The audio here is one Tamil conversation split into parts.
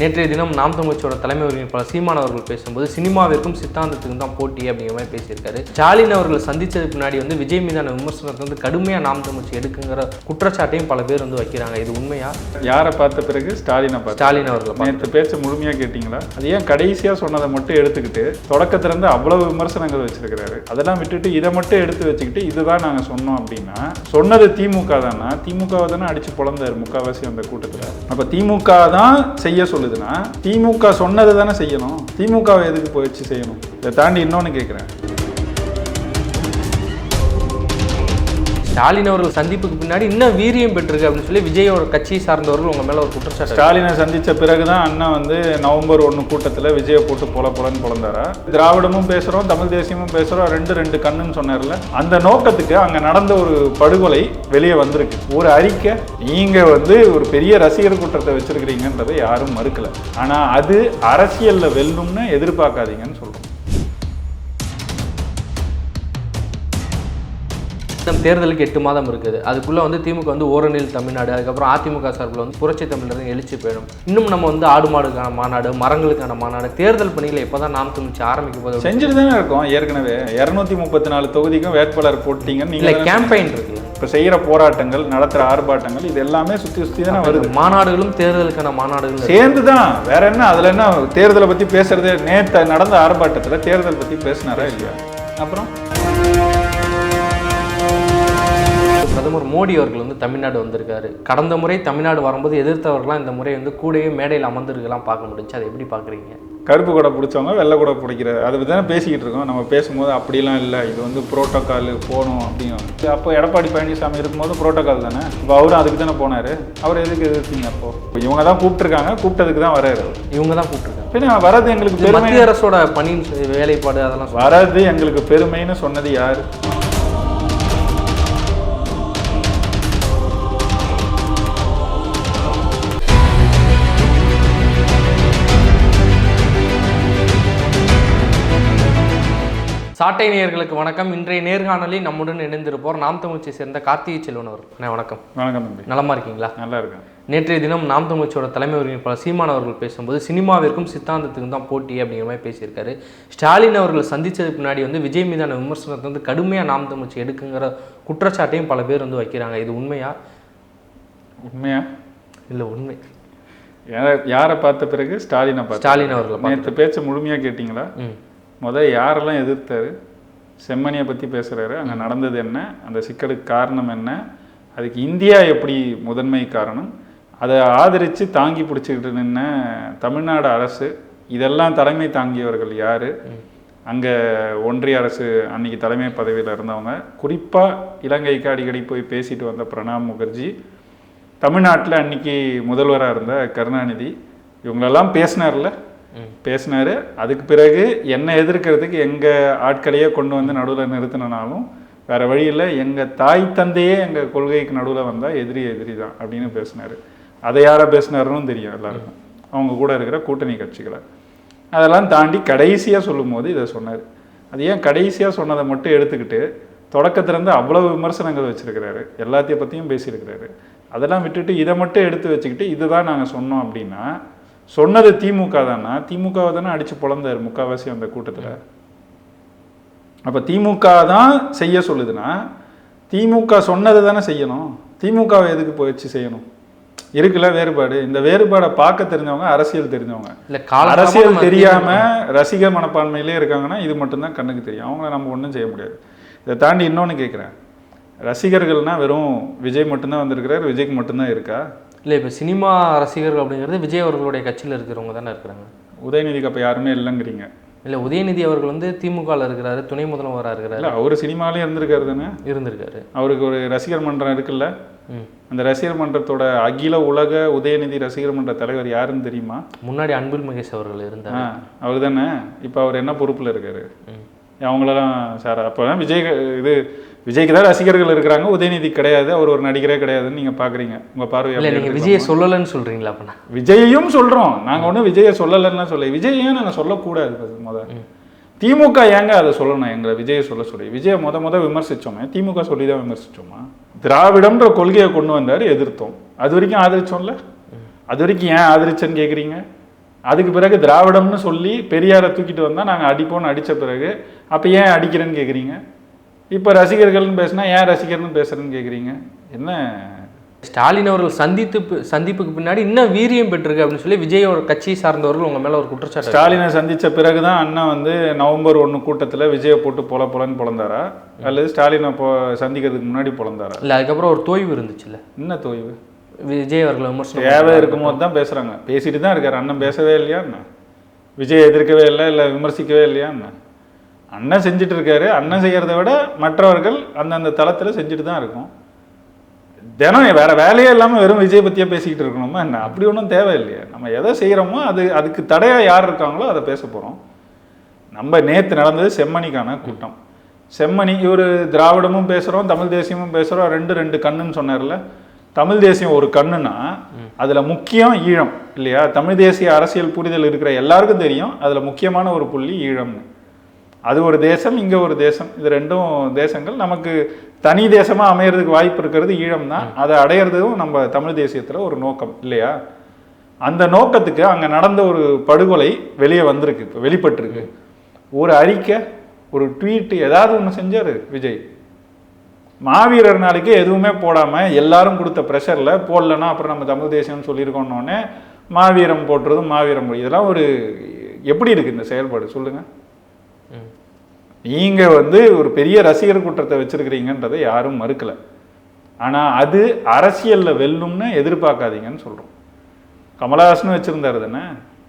நேற்றைய தினம் நாம் தமிழ்ச்சியோட தலைமை ஒருங்கிணைப்பாளர் சீமான் அவர்கள் பேசும்போது சினிமாவிற்கும் சித்தாந்தத்துக்கும் தான் போட்டி அப்படிங்கிற மாதிரி பேசியிருக்காரு. ஸ்டாலின் அவர்கள் சந்திச்சதுக்கு பின்னாடி வந்து விஜய் மீதான விமர்சனத்தை வந்து கடுமையாக நாம் தமிழ்ச்சி எடுக்குங்கிற குற்றச்சாட்டையும் பல பேர் வந்து வைக்கிறாங்க. இது உண்மையா? யாரை பார்த்த பிறகு ஸ்டாலினை பார்த்து ஸ்டாலின் அவர்களை. நேற்று பேச்ச முழுமையாக கேட்டிங்களா? அது ஏன் கடைசியாக சொன்னதை மட்டும் எடுத்துக்கிட்டு தொடக்கத்திலேருந்து அவ்வளவு விமர்சனங்கள் வச்சிருக்கிறாரு. அதெல்லாம் விட்டுட்டு இதை மட்டும் எடுத்து வச்சுக்கிட்டு இதுதான் நாங்கள் சொன்னோம் அப்படின்னா சொன்னது திமுக தானா? திமுகவை தானே அடிச்சு பொழந்தாரு முக்காவாசி அந்த கூட்டத்தில். அப்போ திமுக தான் செய்ய சொல்லுதுன்னா திமுக சொன்னதை தானே செய்யணும். திமுகவை எதுக்கு போயிடுச்சு செய்யணும்? இதை தாண்டி இன்னொன்று கேட்குறேன். ஸ்டாலின் அவர்கள் சந்திப்புக்கு பின்னாடி இன்னும் வீரியம் பெற்றிருக்கு அப்படின்னு சொல்லி விஜயோட கட்சியை சார்ந்தவர்கள் உங்கள் மேலே ஒரு குற்றச்சாட்டு ஸ்டாலினை சந்தித்த பிறகு தான் அண்ணா வந்து நவம்பர் ஒன்று கூட்டத்தில் விஜயை போட்டு பொல பொலன்னு பொழந்தாரா திராவிடமும் பேசுகிறோம் தமிழ் தேசியமும் பேசுகிறோம் ரெண்டு ரெண்டு கண்ணுன்னு சொன்னார்ல. அந்த நோக்கத்துக்கு அங்கே நடந்த ஒரு படுகொலை வெளியே வந்திருக்கு. ஒரு அறிக்கை நீங்கள் வந்து ஒரு பெரிய ரசிகர் கூட்டத்தை வச்சுருக்கிறீங்கன்றதை யாரும் மறுக்கலை. ஆனால் அது அரசியலில் வெல்லும்னு எதிர்பார்க்காதீங்கன்னு சொல்கிறோம் நம் தேர்தலுக்கு எட்டு மாதம் இருக்குது. அதுக்குள்ள வந்து திமுக வந்து ஓரணியில் தமிழ்நாடு அதுக்கப்புறம் அதிமுக சார்பில் வந்து புரட்சி தமிழர் எழுச்சி போயிடும் இன்னும் நம்ம வந்து ஆடு மாடுக்கான மாநாடு மரங்களுக்கான மாநாடு தேர்தல் பணிகளை எப்போதான் நாம் தமிழ்ச்சி ஆரம்பிக்க போது செஞ்சுட்டு தானே இருக்கோம். ஏற்கனவே இரநூத்தி முப்பத்தி நாலு தொகுதிக்கும் வேட்பாளர் போட்டீங்கன்னு இல்லை நீங்கள் கேம்பெயின் இருக்கு. இப்போ செய்கிற போராட்டங்கள் நடத்துகிற ஆர்ப்பாட்டங்கள் இது எல்லாமே சுற்றி சுற்றி தானே வருது. மாநாடுகளும் தேர்தலுக்கான மாநாடுகளும் இருக்கு. சேர்ந்து தான் வேற என்ன? அதுல என்ன? தேர்தலை பத்தி பேசுறதே நேத்து நடந்த ஆர்ப்பாட்டத்துல தேர்தல் பத்தி பேசினாரா இல்லையா? அப்புறம்? பிரதமர் மோடி அவர்கள் வந்து தமிழ்நாடு வந்திருக்காரு. கடந்த முறை தமிழ்நாடு வரும்போது எதிர்த்தவர்கள்லாம் இந்த முறை வந்து கூடவே மேடையில் அமர்ந்திருக்கலாம் பார்க்க முடிஞ்சு. அதை எப்படி பார்க்குறீங்க? கருப்பு கொடை பிடிச்சவங்க வெள்ளை கொடை பிடிக்கிற அதை பற்றி தானே பேசிக்கிட்டு இருக்கோம். நம்ம பேசும்போது அப்படிலாம் இல்லை. இது வந்து புரோட்டோக்கால் போகணும் அப்படின்னு அப்போ எடப்பாடி பழனிசாமி இருக்கும்போது புரோட்டோக்கால் தானே? இப்போ அவரும் அதுக்கு தானே போனார். அவர் எதுக்கு எதிர்த்தீங்க அப்போ? இப்போ இவங்க தான் கூப்பிட்டுருக்காங்க. கூப்பிட்டதுக்கு தான் வராரு. இவங்க தான் கூப்பிட்டுருக்காங்க. பின்ன வரது எங்களுக்கு மத்திய அரசோட சொல்லி வேலைப்பாடு அதெல்லாம் வரது எங்களுக்கு பெருமைன்னு சொன்னது யாரு? சாட்டை நேயர்களுக்கு வணக்கம். இன்றைய நேர்காணலில் நம்முடன் இணைந்திருப்போர் நாம் தமிழ்ச்சியை சேர்ந்த கார்த்திகை செல்வன் அவர். அண்ணா, வணக்கம். வணக்கம் தம்பி. நலமா இருக்கீங்களா? நல்லா இருக்கேன். நேற்றைய தினம் நாம் தமிழ்ச்சியோட தலைமை ஒருங்கிணைப்பாளர் சீமான் அவர்கள் பேசும்போது சினிமாவிற்கும் சித்தாந்தத்துக்கும் தான் போட்டி அப்படிங்கிற மாதிரி பேசியிருக்காரு. ஸ்டாலின் அவர்கள் சந்திச்சதுக்கு முன்னாடி வந்து விஜய் மீதான விமர்சனத்தை வந்து கடுமையாக நாம் தமிழ்ச்சி எடுக்குங்கிற குற்றச்சாட்டையும் பல பேர் வந்து வைக்கிறாங்க. இது உண்மையா? உண்மையா? இல்லை உண்மை. யாரை- பார்த்த பிறகு ஸ்டாலினை ஸ்டாலின் அவர்களை நேற்று பேச்ச முழுமையாக கேட்டிங்களா? முதல் முத யாரெல்லாம் எதிர்த்தாரு? செம்மணியை பற்றி பேசுகிறாரு அங்கே நடந்தது என்ன? அந்த சிக்கலுக்கு காரணம் என்ன? அதுக்கு இந்தியா எப்படி முதன்மை காரணம்? அதை ஆதரித்து தாங்கி பிடிச்சிக்கிட்டு நின்ன தமிழ்நாடு அரசு இதெல்லாம் தலைமை தாங்கியவர்கள் யார்? அங்கே ஒன்றிய அரசு அன்னைக்கு தலைமை பதவியில் இருந்தவங்க. குறிப்பாக இலங்கைக்கு அடிக்கடி போய் பேசிட்டு வந்த பிரணாப் முகர்ஜி தமிழ்நாட்டில் அன்னைக்கு முதல்வராக இருந்த கருணாநிதி இவங்களெல்லாம் பேசினார்ல? பேசினார். அதுக்கு பிறகு என்னை எதிர்க்கிறதுக்கு எங்கள் ஆட்களையே கொண்டு வந்து நடுவில் நிறுத்தினாலும் வேறு வழி இல்லை. எங்கள் தாய் தந்தையே எங்கள் கொள்கைக்கு நடுவில் வந்தால் எதிரி எதிரி தான் அப்படின்னு பேசினார். அதை யாரை பேசினாருன்னு தெரியும் எல்லாருக்கும். அவங்க கூட இருக்கிற கூட்டணி கட்சிகளை. அதெல்லாம் தாண்டி கடைசியாக சொல்லும்போது இதை சொன்னார். அது ஏன் கடைசியாக சொன்னதை மட்டும் எடுத்துக்கிட்டு தொடக்கத்திலேருந்து அவ்வளவு விமர்சனங்கள் வச்சுருக்கிறாரு. எல்லாத்தையும் பற்றியும் பேசியிருக்கிறாரு. அதெல்லாம் விட்டுட்டு இதை மட்டும் எடுத்து வச்சுக்கிட்டு இதுதான் நாங்கள் சொன்னோம் அப்படின்னா சொன்னது திமுக தானா? திமுகவை தானே அடிச்சு பொழந்தாரு முக்காவாசி அந்த கூட்டத்தில். அப்போ திமுக தான் செய்ய சொல்லுதுன்னா திமுக சொன்னதை தானே செய்யணும். திமுகவை எதுக்கு போயிடுச்சு செய்யணும்? இருக்குல்ல வேறுபாடு. இந்த வேறுபாடை பார்க்க தெரிஞ்சவங்க அரசியல் தெரிஞ்சவங்க. இல்லை அரசியல் தெரியாம ரசிகர் மனப்பான்மையிலே இருக்காங்கன்னா இது மட்டும்தான் கண்ணுக்கு தெரியும். அவங்கள நம்ம ஒன்றும் செய்ய முடியாது. இதை தாண்டி இன்னொன்று கேட்குறேன் ரசிகர்கள்னா வெறும் விஜய் மட்டும்தான் வந்திருக்கிறார் விஜய்க்கு மட்டும்தான் இருக்கா? இல்லை இப்போ சினிமா ரசிகர்கள் அப்படிங்கிறது விஜய் அவர்களுடைய கட்சியில் இருக்கிறவங்க தானே இருக்கிறாங்க. உதயநிதிக்கு அப்போ யாருமே இல்லைங்கிறீங்க. இல்லை உதயநிதி அவர்கள் வந்து திமுகவில் இருக்கிறாரு துணை முதல்வராக இருக்கிறாரு. இல்லை அவர் சினிமாலையும் இருந்திருக்காரு தானே? இருந்திருக்காரு. அவருக்கு ஒரு ரசிகர் மன்றம் இருக்குல்ல? அந்த ரசிகர் மன்றத்தோட அகில உலக உதயநிதி ரசிகர் மன்ற தலைவர் யாருன்னு தெரியுமா? முன்னாடி அன்பில் மகேஷ் அவர்கள் இருந்தார். அவர் தானே? இப்போ அவர் என்ன பொறுப்பில் இருக்காரு. அவங்களெல்லாம் சார் அப்போ விஜய் இது விஜய்க்கு தான் ரசிகர்கள் இருக்கிறாங்க உதயநிதி கிடையாது அவர் ஒரு நடிகரே கிடையாதுன்னு நீங்கள் பார்க்குறீங்க உங்கள் பார்வை இல்லை அப்படி நீங்கள்? விஜயை சொல்லலைன்னு சொல்கிறீங்களா அப்போ விஜயையும் சொல்கிறோம் நாங்கள் ஒன்றும் விஜயை சொல்லலைன்னா சொல்ல விஜய் ஏன் நாங்கள் சொல்லக்கூடாது first முத. திமுக ஏங்க அதை சொல்லணும்? எங்களை விஜயை சொல்ல சொல்லி. விஜயை முத முத விமர்சிச்சோமே. திமுக சொல்லி தான் விமர்சிச்சோமா? திராவிடம்ன்ற கொள்கையை கொண்டு வந்தார் எதிர்த்தோம். அது வரைக்கும் ஆதரிச்சோம்ல? அது வரைக்கும் ஏன் ஆதரிச்சேன்னு கேட்குறீங்க அதுக்கு பிறகு திராவிடம்னு சொல்லி பெரியாரை தூக்கிட்டு வந்தால் நாங்கள் அடிப்போம்னு அடித்த பிறகு அப்போ ஏன் அடிக்கிறேன்னு கேட்குறீங்க இப்போ ரசிகர்கள்னு பேசுனா ஏன் ரசிகர்னு பேசுறேன்னு கேட்குறீங்க என்ன? ஸ்டாலின் அவர்கள் சந்தித்து சந்திப்புக்கு பின்னாடி இன்னும் வீரியம் பெற்றிருக்கு அப்படின்னு சொல்லி விஜய் ஒரு கட்சியை சார்ந்தவர்கள் உங்க மேல ஒரு குற்றச்சாட்டு ஸ்டாலினை சந்திச்ச பிறகு தான் அண்ணன் வந்து நவம்பர் ஒன்று கூட்டத்தில் விஜயை போட்டு பொல பொலன்னு பொழந்தாரா? அல்லது ஸ்டாலினை போ சந்திக்கிறதுக்கு முன்னாடி பொழந்தாரா? இல்ல அதுக்கப்புறம் ஒரு தோய்வு இருந்துச்சுல்ல. என்ன தொய்வு? விஜய் அவர்கள் விமர்சனம் தேவை இருக்கும்போது தான் பேசுகிறாங்க பேசிட்டு தான் இருக்காரு. அண்ணன் பேசவே இல்லையா என்ன? விஜய் எதிர்க்கவே இல்லை இல்லை விமர்சிக்கவே இல்லையா என்ன? அண்ணன் செஞ்சுட்டு இருக்காரு. அண்ணன் செய்கிறத விட மற்றவர்கள் அந்தந்த தளத்தில் செஞ்சுட்டு தான் இருக்கும். தினம் வேற வேலையே இல்லாமல் வெறும் விஜய் பற்றியே பேசிக்கிட்டு இருக்கணுமா என்ன? அப்படி ஒன்றும் தேவையில்லையே நம்ம எதை செய்கிறோமோ அது அதுக்கு தடையாக யார் இருக்காங்களோ அதை பேச போகிறோம் நம்ம நேற்று நடந்தது செம்மணிக்கான கூட்டம். செம்மணி இவர் திராவிடமும் பேசுகிறோம் தமிழ் தேசியமும் பேசுகிறோம் ரெண்டு ரெண்டு கண்ணுன்னு சொன்னார்ல. தமிழ் தேசியம் ஒரு கண்ணுனா அதில் முக்கியம் ஈழம் இல்லையா? தமிழ் தேசிய அரசியல் புரிதல் இருக்கிற எல்லாருக்கும் தெரியும் அதில் முக்கியமான ஒரு புள்ளி ஈழம்னு. அது ஒரு தேசம் இங்கே ஒரு தேசம் இது ரெண்டும் தேசங்கள். நமக்கு தனி தேசமாக அமையறதுக்கு வாய்ப்பு இருக்கிறது ஈழம் தான் அதை அடையிறதும் நம்ம தமிழ் தேசியத்தில் ஒரு நோக்கம் இல்லையா? அந்த நோக்கத்துக்கு அங்கே நடந்த ஒரு படுகொலை வெளியே வந்திருக்கு இப்போ வெளிப்பட்டிருக்கு. ஒரு அறிக்கை ஒரு ட்வீட் ஏதாவது ஒன்று செஞ்சார் விஜய். மாவீரர் நாளைக்கு எதுவுமே போடாமல் எல்லாரும் கொடுத்த ப்ரெஷரில் போடலன்னா அப்புறம் நம்ம தமிழ் தேசியம்னு சொல்லியிருக்கோன்னொடனே மாவீரம் போட்டுறதும் மாவீரம் இதெல்லாம் ஒரு எப்படி இருக்குது இந்த செயல்பாடு? சொல்லுங்கள் ம். நீங்க வந்து ஒரு பெரிய ரசிகர் கூட்டத்தை வச்சிருக்கிறீங்கன்றதை யாரும் மறுக்கல. ஆனா அது அரசியல்ல வெல்லும்னு எதிர்பார்க்காதீங்கன்னு சொல்றோம். கமலஹாசன் வச்சிருந்தாரு தானே?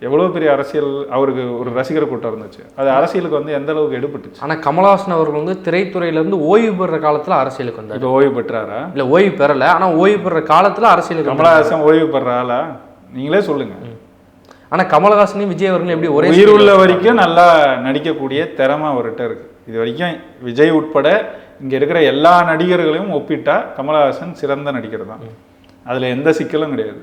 எவ்வளவு பெரிய அரசியல் அவருக்கு ஒரு ரசிகர் கூட்டம் இருந்துச்சு. அது அரசியலுக்கு வந்து எந்த அளவுக்கு எடுபட்டுச்சு? ஆனா கமலஹாசன் அவர்கள் வந்து திரைத்துறையில இருந்து ஓய்வு பெற காலத்துல அரசியலுக்கு வந்தார். இப்போ ஓய்வு பெற்றாரா? இல்ல ஓய்வு பெறல. ஆனா ஓய்வு பெற காலத்துல அரசியலுக்கு. கமலஹாசன் ஓய்வு பெற ஆளா? நீங்களே சொல்லுங்க. ஆனா கமலஹாசனையும் விஜய் அவர்களும் எப்படி ஒரே உயிர் உள்ள வரைக்கும் நல்லா நடிக்கக்கூடிய திறமை அவர்கிட்ட இருக்கு. இது வரைக்கும் விஜய் உட்பட இங்க இருக்கிற எல்லா நடிகர்களையும் ஒப்பிட்டா கமலஹாசன் சிறந்த நடிகர் தான். அதுல எந்த சிக்கலும் கிடையாது.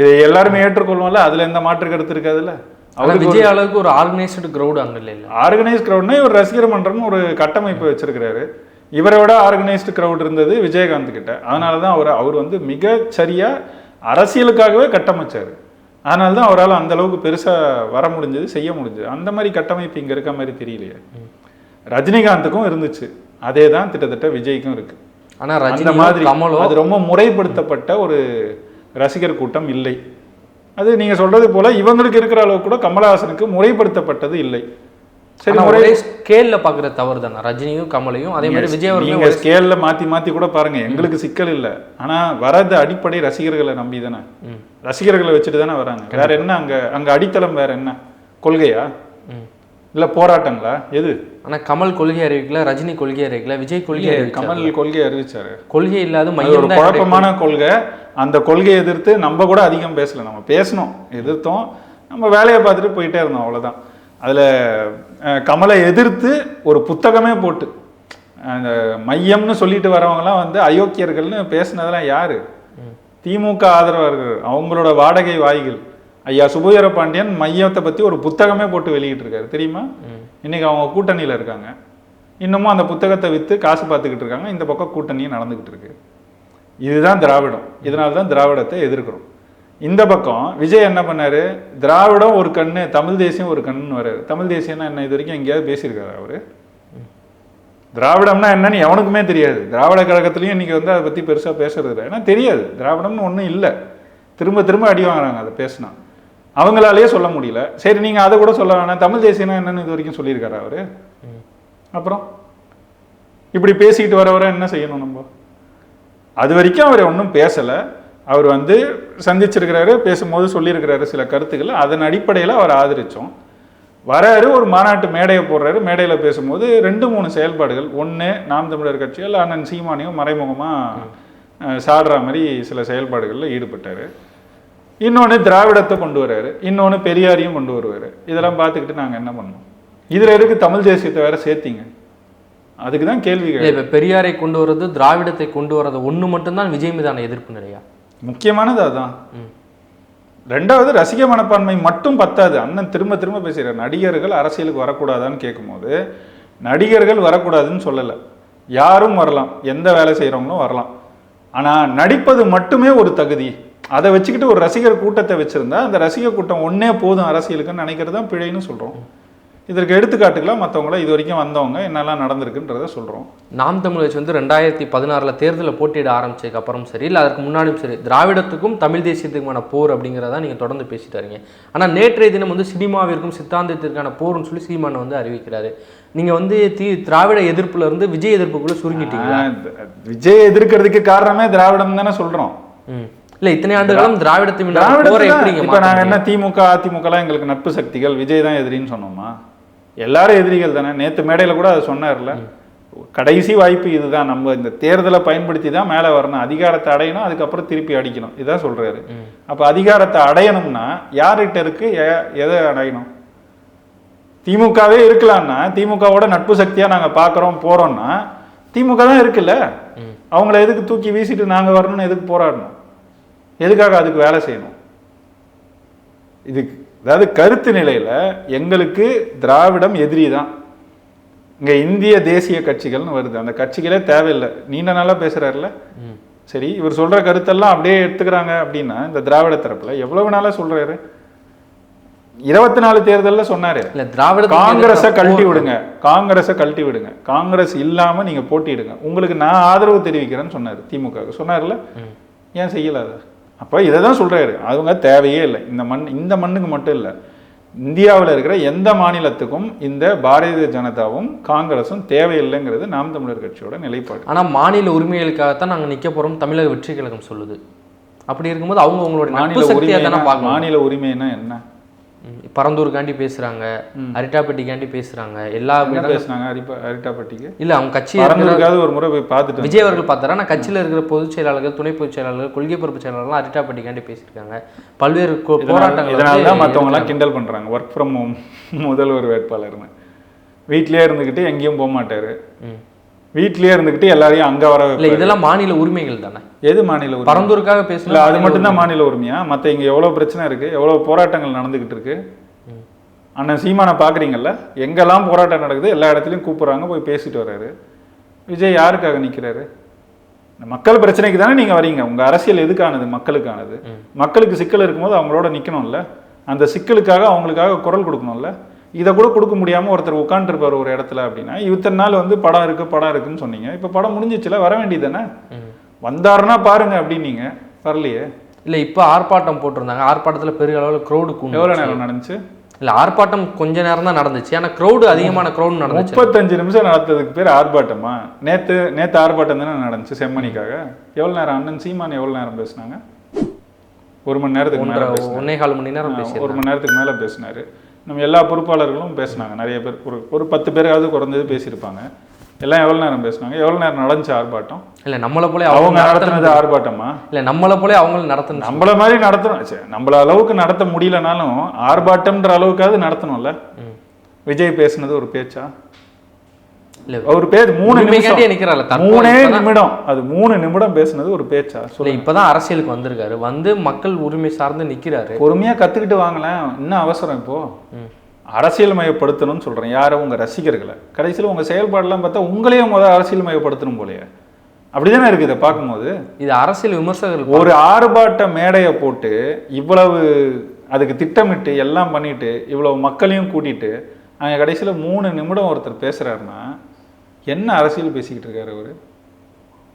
இதை எல்லாருமே ஏற்றுக்கொள்வோம்ல? அதுல எந்த மாற்று கருத்து இருக்காதுல்ல? அவருக்கு விஜய் அளவுக்கு ஒரு ஆர்கனைஸ்டு கிரௌடு அங்க இல்ல ஆர்கனைஸ் க்ரௌட்னா இவர் ரசிகர் மன்றம்னு ஒரு கட்டமைப்பு வச்சிருக்கிறாரு. இவரை விட ஆர்கனைஸ்டு க்ரௌட் இருந்தது விஜயகாந்த் கிட்ட. அதனால தான் அவர் அவர் வந்து மிக சரியா அரசியலுக்காகவே கட்டமைச்சாரு. அதனால தான் அவரால் அந்த அளவுக்கு பெருசா வர முடிஞ்சது செய்ய முடிஞ்சது. அந்த மாதிரி கட்டமைப்பு இங்க இருக்க மாதிரி தெரியலையே. ரஜினிகாந்துக்கும் இருந்துச்சு. அதே தான் கிட்டத்தட்ட விஜய்க்கும் இருக்கு. ஆனா அந்த மாதிரி அது ரொம்ப முறைப்படுத்தப்பட்ட ஒரு ரசிகர் கூட்டம் இல்லை. அது நீங்க சொல்றது போல இவங்களுக்கு இருக்கிற அளவு கூட கமலஹாசனுக்கு முறைப்படுத்தப்பட்டது இல்லை. சரி ஒரே ஸ்கேல்ல பாக்குற தவறு தானே ரஜினியும் கமலையும் அதே மாதிரி விஜய் நீங்க ஸ்கேல்ல மாத்தி மாத்தி கூட பாருங்க. எங்களுக்கு சிக்கல் இல்ல. ஆனா வரது அடிப்படை ரசிகர்களை நம்பி தானே. ரசிகர்களை வச்சுட்டு தானே வராங்க. வேற என்ன அங்க அங்க அடித்தளம் வேற என்ன? கொள்கையா. இல்ல போராட்டங்களா? எது? ஆனா கமல் கொள்கை அறிவிக்கல ரஜினி கொள்கை அறிவிக்கல விஜய் கொள்கை கமல் கொள்கை அறிவிச்சாரு. கொள்கை இல்லாத ஒரு குழப்பமான கொள்கை. அந்த கொள்கையை எதிர்த்து நம்ம கூட அதிகம் பேசல. நம்ம பேசணும் எதிர்த்தோம். நம்ம வேலையை பார்த்துட்டு போயிட்டே இருந்தோம் அவ்வளவுதான். அதுல கமலை எதிர்த்து ஒரு புத்தகமே போட்டு அந்த மையம்னு சொல்லிட்டு வரவங்கலாம் வந்து அயோக்கியர்கள்னு பேசுனதெல்லாம் யாரு? திமுக ஆதரவாளர்கள் அவங்களோட வாடகை வாய்கள். ஐயா சுபவீர பாண்டியன் மையத்தை பத்தி ஒரு புத்தகமே போட்டு வெளியிட்டு இருக்காரு தெரியுமா இன்னைக்கு அவங்க கூட்டணியில இருக்காங்க. இன்னமும் அந்த புத்தகத்தை வித்து காசு பார்த்துக்கிட்டு இருக்காங்க. இந்த பக்கம் கூட்டணியும் நடந்துகிட்டு இருக்கு. இதுதான் திராவிடம். இதனால தான் திராவிடத்தை எதிர்க்கிறோம். இந்த பக்கம் விஜய் என்ன பண்ணாரு? திராவிடம் ஒரு கண்ணு தமிழ் தேசியம் ஒரு கண்ணுன்னு வர்றாரு தமிழ் தேசியம்னா என்ன? இது வரைக்கும் எங்கேயாவது பேசியிருக்காரு அவரு? திராவிடம்னா என்னன்னு எவனுக்குமே தெரியாது. திராவிட கழகத்துலயும் இன்னைக்கு வந்து அதை பத்தி பெருசா பேசுறது இல்லை. ஏன்னா தெரியாது. திராவிடம்னு ஒண்ணும் இல்லை. திரும்ப திரும்ப அடி வாங்குறாங்க. அதை பேசினா. அவங்களாலேயே சொல்ல முடியல. சரி நீங்க அதை கூட சொல்ல வேணாம். தமிழ் தேசியம்னா என்னன்னு இது வரைக்கும் சொல்லியிருக்காரு அவரு. அப்புறம் இப்படி பேசிக்கிட்டு வர வர என்ன செய்யணும் நம்ம? அது வரைக்கும் அவர் ஒன்றும் பேசலை. அவர் வந்து சந்திச்சிருக்கிறாரு பேசும்போது சொல்லியிருக்கிறாரு சில கருத்துக்கள். அதன் அடிப்படையில் அவர் ஆதரிச்சோம். வராரு ஒரு மாநாட்டு மேடையை போடுறாரு. மேடையில் பேசும்போது ரெண்டு மூணு செயல்பாடுகள். ஒன்று நாம் தமிழர் கட்சிகள் அண்ணன் சீமானியும் மறைமுகமாக சாடுற மாதிரி சில செயல்பாடுகளில் ஈடுபட்டார். இன்னொன்று திராவிடத்தை கொண்டு வர்றாரு. இன்னொன்று பெரியாரையும் கொண்டு வருவார். இதெல்லாம் பார்த்துக்கிட்டு நாங்கள் என்ன பண்ணோம் இதில் இருக்கு தமிழ் தேசியத்தை வேற சேர்த்தீங்க? அதுக்கு தான் இல்ல இப்ப பெரியாரை கொண்டு வர்றது திராவிடத்தை கொண்டு வர்றது ஒண்ணு மட்டும்தான் விஜய் மீதான எதிர்ப்பு நிலையா? முக்கியமானது அதுதான். ரெண்டாவது ரசிக மனப்பான்மை மட்டும் பத்தாது. அண்ணன் திரும்ப திரும்ப பேசுகிறார். நடிகர்கள் அரசியலுக்கு வரக்கூடாதான்னு கேட்கும்போது நடிகர்கள் வரக்கூடாதுன்னு சொல்லலை. யாரும் வரலாம். எந்த வேலை செய்கிறவங்களும் வரலாம். ஆனால் நடிப்பது மட்டுமே ஒரு தகுதி. அதை வச்சுக்கிட்டு ஒரு ரசிகர் கூட்டத்தை வச்சிருந்தா அந்த ரசிகர் கூட்டம் ஒன்னே போதும் அரசியலுக்குன்னு நினைக்கிறது தான் பிழைன்னு சொல்றோம். இதற்கு எடுத்துக்காட்டுக்கலாம் மற்றவங்கள இது வரைக்கும் வந்தவங்க என்னெல்லாம் நடந்திருக்குன்றத சொல்றோம். நாம் தமிழ் கட்சி வந்து ரெண்டாயிரத்தி பதினாறில் தேர்தலில் போட்டியிட ஆரம்பிச்சதுக்கு அப்புறம் சரி இல்லை அதற்கு முன்னாடியும் சரி திராவிடத்துக்கும் தமிழ் தேசியத்துக்குமான போர் அப்படிங்கிறத நீங்கள் தொடர்ந்து பேசிட்டு வரீங்க. ஆனால் நேற்றைய தினம் வந்து சினிமாவிற்கும் சித்தாந்தத்திற்கான போர்னு சொல்லி சீமான் வந்து அறிவிக்கிறாரு. நீங்கள் வந்து தி திராவிட எதிர்ப்புல இருந்து விஜய் எதிர்ப்புக்குள்ள த- விஜய் எதிர்க்கிறதுக்கு காரணமே திராவிடம் தானே சொல்றோம். ம். இல்ல இத்தனை ஆண்டு காலம் திராவிடத்தை முன்னாடி போரை திராவிடத்துல எப்படிங்க இப்ப நாங்க என்ன திமுக அதிமுகலாம் எங்களுக்கு நட்பு சக்திகள் விஜய் தான் எதிரின்னு சொன்னோமா? எல்லாரும் எதிரிகள் தானே. நேத்து மேடையில கூட அதை சொன்னார்ல. கடைசி வாய்ப்பு இதுதான். நம்ம இந்த தேர்தலை பயன்படுத்தி தான் மேலே வரணும். அதிகாரத்தை அடையணும் அதுக்கப்புறம் திருப்பி அடிக்கணும். இதான் சொல்றாரு. அப்ப அதிகாரத்தை அடையணும்னா யார்கிட்ட இருக்கு? எதை அடையணும்? திமுகவே இருக்கலாம்னா திமுகவோட நட்பு சக்தியா நாங்க பாக்குறோம் போறோம்னா திமுக தான் இருக்குல்ல. அவங்கள எதுக்கு தூக்கி வீசிட்டு நாங்க வரணும்னு எதுக்கு போராடணும்? எதுக்காக அதுக்கு வேலை செய்யணும்? இதுக்கு அதாவது கருத்து நிலையில எங்களுக்கு திராவிடம் எதிரி தான். இங்க இந்திய தேசிய கட்சிகள்னு வருது. அந்த கட்சிகளே தேவையில்லை. நீண்ட நாளா பேசுறாருல ம். சரி இவர் சொல்ற கருத்தெல்லாம் அப்படியே எடுத்துக்கிறாங்க அப்படின்னா இந்த திராவிட தரப்புல எவ்வளவு நாளா சொல்றாரு? இருபத்தி நாலு தேர்தல்ல சொன்னாரு. இல்ல திராவிட காங்கிரஸை கழட்டி விடுங்க. காங்கிரஸை கழட்டி விடுங்க. காங்கிரஸ் இல்லாம நீங்க போட்டியிடுங்க. உங்களுக்கு நான் ஆதரவு தெரிவிக்கிறேன்னு சொன்னாரு திமுக சொன்னார்ல. ஏன் செய்யல அதை? அப்ப இதை தான் சொல்றாரு. அவங்க தேவையே இல்லை. இந்த மண் இந்த மண்ணுக்கு மட்டும் இல்லை. இந்தியாவில் இருக்கிற எந்த மாநிலத்துக்கும் இந்த பாரதிய ஜனதாவும் காங்கிரஸும் தேவையில்லைங்கிறது நாம் தமிழர் கட்சியோட நிலைப்பாடு. ஆனா மாநில உரிமைகளுக்காகத்தான் நாங்க நிக்க போறோம் தமிழக வெற்றி கழகம் சொல்லுது. அப்படி இருக்கும்போது அவங்க உங்களுடைய மாநில பார்க்கணும். மாநில உரிமைனா என்ன. பரந்தூருக்காண்டி பேசுறாங்க அரிட்டாப்பட்டிக்காண்டி பேசுறாங்க. எல்லா அரிப்பா அரிட்டாப்பட்டிக்கு? இல்ல அவங்க கட்சி ஒரு முறை போய் பார்த்துட்டு விஜய் அவர்கள் பார்த்தாரா. நான் கட்சியில் இருக்கிற பொதுச் செயலாளர்கள் துணை பொதுச் செயலாளர்கள் கொள்கை பொறுப்பு செயலாளர்லாம் அரிட்டாப்பட்டிக்காண்டி பேசியிருக்காங்க. பல்வேறு போராட்டங்கள் இதனால தான் மற்றவங்க எல்லாம் கிண்டல் பண்றாங்க. ஒர்க் ஃப்ரம் ஹோம் முதல்வர் வேட்பாளர்னு. வீட்லயே இருந்துகிட்டு எங்கேயும் போக மாட்டாரு. வீட்லயே இருந்துகிட்டு எல்லாரையும் அங்க வர இல்ல. இதெல்லாம் மாநில உரிமைகள் தானே? எது மாநில உரிமை? பரந்தூருக்காக பேசல அது மட்டும்தான் மாநில உரிமையா? மத்த இங்க எவ்வளவு பிரச்சனை இருக்கு? எவ்வளவு போராட்டங்கள் நடந்துகிட்டு இருக்கு. அண்ணன் சீமானை பாக்குறீங்கல்ல? எங்கெல்லாம் போராட்டம் நடக்குது? எல்லா இடத்துலயும் கூப்பிடுறாங்க போய் பேசிட்டு வர்றாரு. விஜய் யாருக்காக நிக்கிறாரு? மக்கள் பிரச்சனைக்கு தானே நீங்க வரீங்க. உங்க அரசியல் எதுக்கானது? மக்களுக்கானது. மக்களுக்கு சிக்கல் இருக்கும்போது அவங்களோட நிக்கணும்ல. அந்த சிக்கலுக்காக அவங்களுக்காக குரல் கொடுக்கணும்ல. இதை கூட கொடுக்க முடியாம ஒருத்தர் உட்காந்துருப்பார் ஒரு இடத்துல அப்படின்னா இத்தனை நாள் வந்து படம் இருக்கு படம் இருக்குன்னு சொன்னீங்க. இப்ப படம் முடிஞ்சிச்சுல வர வேண்டியதானே ம். வந்தாருன்னா பாருங்க அப்படின்னீங்க. வரலையே. இல்ல இப்ப ஆர்ப்பாட்டம் போட்டிருந்தாங்க. ஆர்ப்பாட்டத்துல பெரிய அளவுல க்ரௌடு கூண்டு எவ்வளவு நேரம் நடந்துச்சு? இல்ல ஆர்ப்பாட்டம் கொஞ்ச நேரம் தான் நடந்துச்சு. ஆனா க்ரௌடு அதிகமான க்ரௌடு நடந்துச்சு. முப்பத்தஞ்சு நிமிஷம் நடத்ததுக்கு பேர் ஆர்ப்பாட்டமா? நேத்து நேத்து ஆர்ப்பாட்டம் தானே நடந்துச்சு செம்மணிக்காக. எவ்வளவு நேரம் அண்ணன் சீமான் எவ்வளவு நேரம் பேசுனாங்க? ஒரு மணி நேரத்துக்கு. ஒன்னே கால் மணி நேரம் ஒரு மணி நேரத்துக்கு மேல பேசினாரு. நம்ம எல்லா பொறுப்பாளர்களும் பேசினாங்க. நிறைய பேர் ஒரு ஒரு பத்து பேராவது குறைஞ்சது பேசியிருப்பாங்க. எல்லாம் எவ்வளவு நேரம் பேசினாங்க? எவ்வளவு நேரம் நடந்துச்சு ஆர்ப்பாட்டம்? இல்ல நம்மள போல அவங்க நடத்தினது ஆர்ப்பாட்டமா? இல்ல நம்மள போல அவங்களும் நடத்தினது. நம்மள மாதிரி நடத்தணும். சரி, நம்மள அளவுக்கு நடத்த முடியலனாலும் ஆர்ப்பாட்டம்ன்ற அளவுக்காவது நடத்தணும்ல. விஜய் பேசுனது ஒரு பேச்சா? ஒரு பேர் மூணு நிமிஷம். தற்போது மூணே நிமிடம். அது மூணு நிமிடம் பேசுனது ஒரு பேச்சா? சொல்லுங்க. இப்பதான் அரசியலுக்கு வந்திருக்காரு. வந்து மக்கள் உரிமை சார்ந்து நிக்கிறாரு. பொறுமையா கத்துக்கிட்டு வாங்களேன். இன்னும் அவசரம் இப்போ? ம். அரசியல் மயப்படுத்தணும்னு சொல்றேன். யாரை உங்க ரசிகர்களை. கடைசியில் உங்க செயல்பாடெல்லாம் பார்த்தா உங்களையும் முதல் அரசியல் மயப்படுத்தணும் போலயே. அப்படிதானே இருக்கு இதை பார்க்கும்போது? இது அரசியல் விமர்சகர்கள் ஒரு ஆர்ப்பாட்ட மேடையை போட்டு இவ்வளவு அதுக்கு திட்டமிட்டு எல்லாம் பண்ணிட்டு இவ்வளவு மக்களையும் கூட்டிட்டு அங்க கடைசியில மூணு நிமிடம் ஒருத்தர் பேசுறாருன்னா என்ன அரசியல் பேசிக்கிட்டு இருக்காரு அவரு?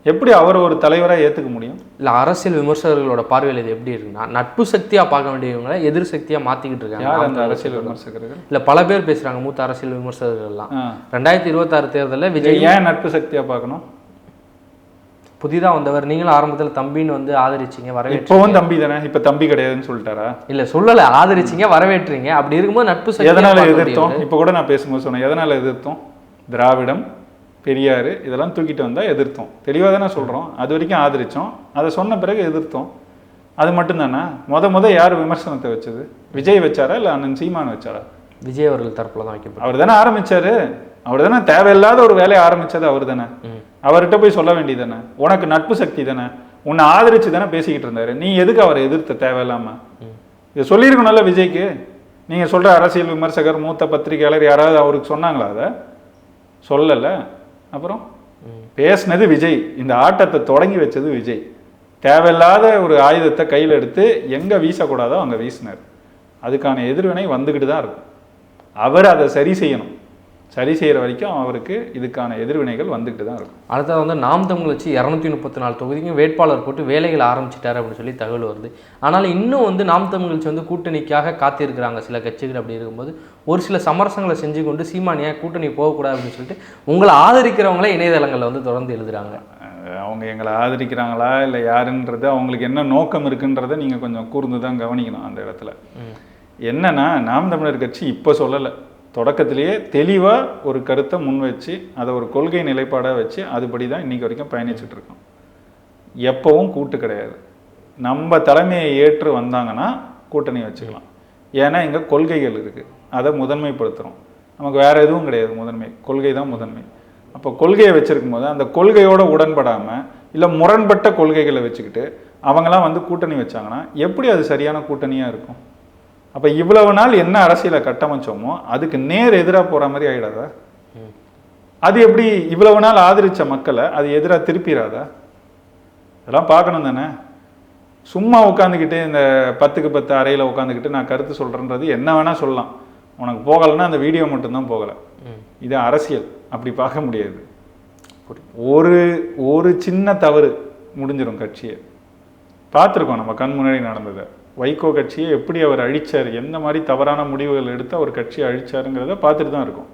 எப்படி அவரை ஒரு தலைவரா ஏத்துக்க முடியும்? இல்ல அரசியல் விமர்சகர்களோட பார்வையில் இது எப்படி இருக்குன்னா நட்பு சக்தியா பார்க்க வேண்டியவங்களை எதிர் சக்தியா மாத்திக்கிட்டு இருக்காங்க. அந்த அரசியல் விமர்சகர்கள்? இல்ல பல பேர் பேசுறாங்க மூத்த அரசியல் விமர்சகர்கள் எல்லாம் ஆ. ரெண்டாயிரத்தி இருபத்தாறு தேர்தலில் விஜய் ஏன் நட்பு சக்தியா பார்க்கணும்? புதிதா வந்தவர் நீங்களும் ஆரம்பத்துல தம்பின்னு வந்து ஆதரிச்சீங்க வரவேற்று இப்பவும் தம்பி தானே? இப்ப தம்பி கிடையாதுன்னு சொல்லிட்டாரா? இல்ல சொல்லல ஆதரிச்சீங்க வரவேற்றீங்க. அப்படி இருக்கும்போது நட்பு சக்தியா எதனால எதிர்த்தோம். இப்ப கூட நான் பேசும்போது சொன்னேன் எதனால எதிர்த்தோம்? திராவிடம் பெரியாரு இதெல்லாம் தூக்கிட்டு வந்தா எதிர்த்தோம். தெளிவா தானே சொல்றோம். அது வரைக்கும் ஆதரிச்சோம். அதை சொன்ன பிறகு எதிர்த்தோம். அது மட்டும்தானா? முத முத யார் விமர்சனத்தை வச்சது? விஜய் வச்சாரா இல்ல அண்ணன் சீமான் வச்சாரா? விஜய் அவர்கள் தரப்புல தான் வைக்கப்படும் அவர் தானே ஆரம்பிச்சாரு. அவர் தானே தேவையில்லாத ஒரு வேலையை ஆரம்பிச்சது அவர் தானே. அவர்கிட்ட போய் சொல்ல வேண்டியதானே உனக்கு நட்பு சக்தி தானே. உன்னை ஆதரிச்சு தானே பேசிக்கிட்டு இருந்தாரு. நீ எதுக்கு அவரை எதிர்த்த தேவையில்லாம. இதை சொல்லியிருக்கணும்ல விஜய்க்கு. நீங்க சொல்ற அரசியல் விமர்சகர் மூத்த பத்திரிகையாளர் யாராவது அவருக்கு சொன்னாங்களா அதை? சொல்லல. அப்புறம் பேசினது விஜய். இந்த ஆட்டத்தை தொடங்கி வச்சது விஜய். தேவையில்லாத ஒரு ஆயுதத்தை கையில் எடுத்து எங்கே வீசக்கூடாதோ அங்கே வீசினார். அதுக்கான எதிர்வினை வந்துக்கிட்டு தான் இருக்கும். அவர் அதை சரி செய்யணும். சரி செய்கிற வரைக்கும் அவருக்கு இதுக்கான எதிர்வினைகள் வந்துக்கிட்டு தான் இருக்கும். அடுத்தது வந்து நாம் தமிழ் வச்சு இரநூத்தி முப்பத்தி நாலு தொகுதிக்கும் வேட்பாளர் போட்டு வேலைகள் ஆரம்பிச்சிட்டாரு அப்படின்னு சொல்லி தகவல் வருது. ஆனால் இன்னும் வந்து நாம் தமிழ் கட்சி வந்து கூட்டணிக்காக காத்திருக்கிறாங்க சில கட்சிகள் அப்படி இருக்கும்போது. ஒரு சில சமரசங்களை செஞ்சு கொண்டு சீமானியா கூட்டணி போகக்கூடாது அப்படின்னு சொல்லிட்டு உங்களை ஆதரிக்கிறவங்களே இணையதளங்களில் வந்து தொடர்ந்து எழுதுறாங்க. அஹ் அவங்க எங்களை ஆதரிக்கிறாங்களா இல்லை யாருன்றது அவங்களுக்கு என்ன நோக்கம் இருக்குன்றதை நீங்கள் கொஞ்சம் கூர்ந்து தான் கவனிக்கணும் அந்த இடத்துல. என்னன்னா நாம் தமிழர் கட்சி இப்போ சொல்லலை. தொடக்கத்திலேயே தெளிவாக ஒரு கருத்தை முன் வச்சு அதை ஒரு கொள்கை நிலைப்பாடாக வச்சு அதுபடி தான் இன்றைக்கி வரைக்கும் பயணிச்சுட்டு இருக்கோம். கூட்டு கிடையாது. நம்ம தலைமையை ஏற்று வந்தாங்கன்னா கூட்டணி வச்சுக்கலாம். ஏன்னா இங்கே கொள்கைகள் இருக்குது அதை முதன்மைப்படுத்துகிறோம் நமக்கு வேறு எதுவும் கிடையாது முதன்மை. கொள்கை தான் முதன்மை. அப்போ கொள்கையை வச்சுருக்கும் போது அந்த கொள்கையோட உடன்படாமல் இல்லை முரண்பட்ட கொள்கைகளை வச்சுக்கிட்டு அவங்களாம் வந்து கூட்டணி வச்சாங்கன்னா எப்படி அது சரியான கூட்டணியாக இருக்கும்? அப்போ இவ்வளவு நாள் என்ன அரசியலை கட்டமைச்சோமோ அதுக்கு நேர் எதிராக போகிற மாதிரி ஆகிடாதா அது எப்படி இவ்வளவு நாள் ஆதரிச்ச மக்களை அது எதிராக திருப்பிடாதா இதெல்லாம் பார்க்கணும் தானே. சும்மா உட்காந்துக்கிட்டு இந்த பத்துக்கு பத்து அறையில் உட்காந்துக்கிட்டு நான் கருத்து சொல்கிறேன்றது என்ன வேணால் சொல்லலாம். உனக்கு போகலைன்னா அந்த வீடியோ மட்டும்தான் போகலை. இது அரசியல். அப்படி பார்க்க முடியாது. ஒரு ஒரு சின்ன தவறு முடிஞ்சிடும் கட்சியை. பார்த்துருக்கோம் நம்ம கண் முன்னாடி நடந்ததை. வைகோ கட்சியை எப்படி அவர் அழித்தார் எந்த மாதிரி தவறான முடிவுகள் எடுத்து அவர் கட்சியை அழிச்சாருங்கிறத பார்த்துட்டு தான் இருக்கும்.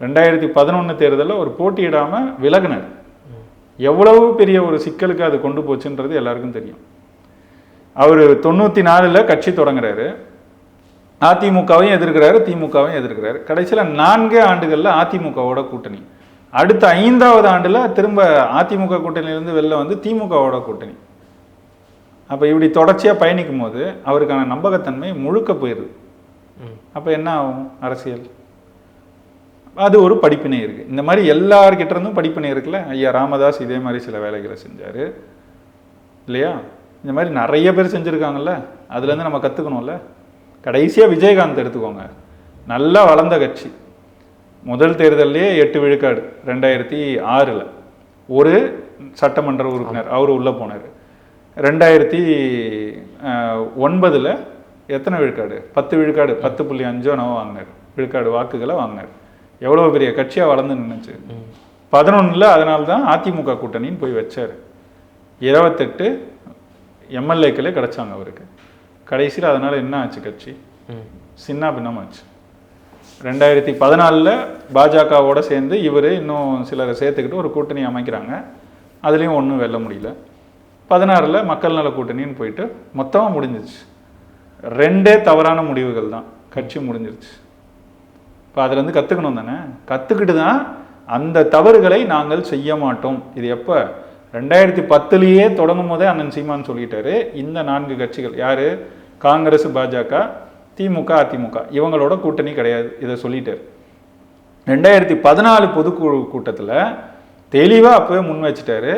ரெண்டாயிரத்தி பதினொன்று தேர்தலில் ஒரு போட்டியிடாமல் விலகினார். எவ்வளவு பெரிய ஒரு சிக்கலுக்கு அது கொண்டு போச்சுன்றது எல்லாருக்கும் தெரியும். அவர் தொண்ணூற்றி நாலில் கட்சி தொடங்குறாரு. அதிமுகவையும் எதிர்க்கிறாரு திமுகவையும் எதிர்க்கிறாரு. கடைசியில் நான்கே ஆண்டுகளில் அதிமுகவோட கூட்டணி. அடுத்த ஐந்தாவது ஆண்டில் திரும்ப அதிமுக கூட்டணியிலேருந்து வெளில வந்து திமுகவோட கூட்டணி. அப்போ இப்படி தொடர்ச்சியாக பயணிக்கும் போது அவருக்கான நம்பகத்தன்மை முழுக்க போயிடுது அப்போ என்ன ஆகும்? அரசியல். அது ஒரு படிப்பினை இருக்குது இந்த மாதிரி எல்லார்கிட்ட இருந்தும் படிப்பினை இருக்குல்ல? ஐயா ராமதாஸ் இதே மாதிரி சில வேலைகளை செஞ்சார். இல்லையா? இந்த மாதிரி நிறைய பேர் செஞ்சுருக்காங்கல்ல? அதுலேருந்து நம்ம கற்றுக்கணும்ல கடைசியாக விஜயகாந்த் எடுத்துக்கோங்க. நல்லா வளர்ந்த கட்சி. முதல் தேர்தல்லையே எட்டு விழுக்காடு ரெண்டாயிரத்தி ஆறில். ஒரு சட்டமன்ற உறுப்பினர் அவர் உள்ளே போனார். ரெண்டாயிரத்தி ஒன்பதில் எத்தனை விழுக்காடு? பத்து விழுக்காடு பத்து புள்ளி அஞ்சோ நவோ வாங்கினார். விழுக்காடு வாக்குகளை வாங்கினார். எவ்வளோ பெரிய கட்சியாக வளர்ந்து நின்றுச்சு பதினொன்றில் அதனால தான் அதிமுக கூட்டணின்னு போய் வச்சார். இருபத்தெட்டு எம்எல்ஏக்களே கிடைச்சாங்க அவருக்கு. கடைசியில் அதனால் என்ன ஆச்சு கட்சி? சின்ன பின்னமாச்சு. ரெண்டாயிரத்தி பதினாலில் பாஜகவோட சேர்ந்து இவர் இன்னும் சிலரை சேர்த்துக்கிட்டு ஒரு கூட்டணி அமைக்கிறாங்க. அதுலேயும் ஒன்றும் வெல்ல முடியல. பதினாறில் மக்கள் நல கூட்டணின்னு போயிட்டு மொத்தமாக முடிஞ்சிச்சு ரெண்டே தவறான முடிவுகள் தான். கட்சி முடிஞ்சிருச்சு. இப்போ அதுலேருந்து கற்றுக்கணும் தானே? கற்றுக்கிட்டு தான் அந்த தவறுகளை நாங்கள் செய்ய மாட்டோம். இது எப்போ? ரெண்டாயிரத்தி பத்துலேயே தொடங்கும் போதே அண்ணன் சீமான் சொல்லிட்டாரு. இந்த நான்கு கட்சிகள் யார்? காங்கிரஸ் பாஜக திமுக அதிமுக. இவங்களோட கூட்டணி கிடையாது. இதை சொல்லிட்டார். ரெண்டாயிரத்தி பதினாலு பொதுக்குழு கூட்டத்தில் தெளிவாக அப்போவே முன் வச்சுட்டாரு.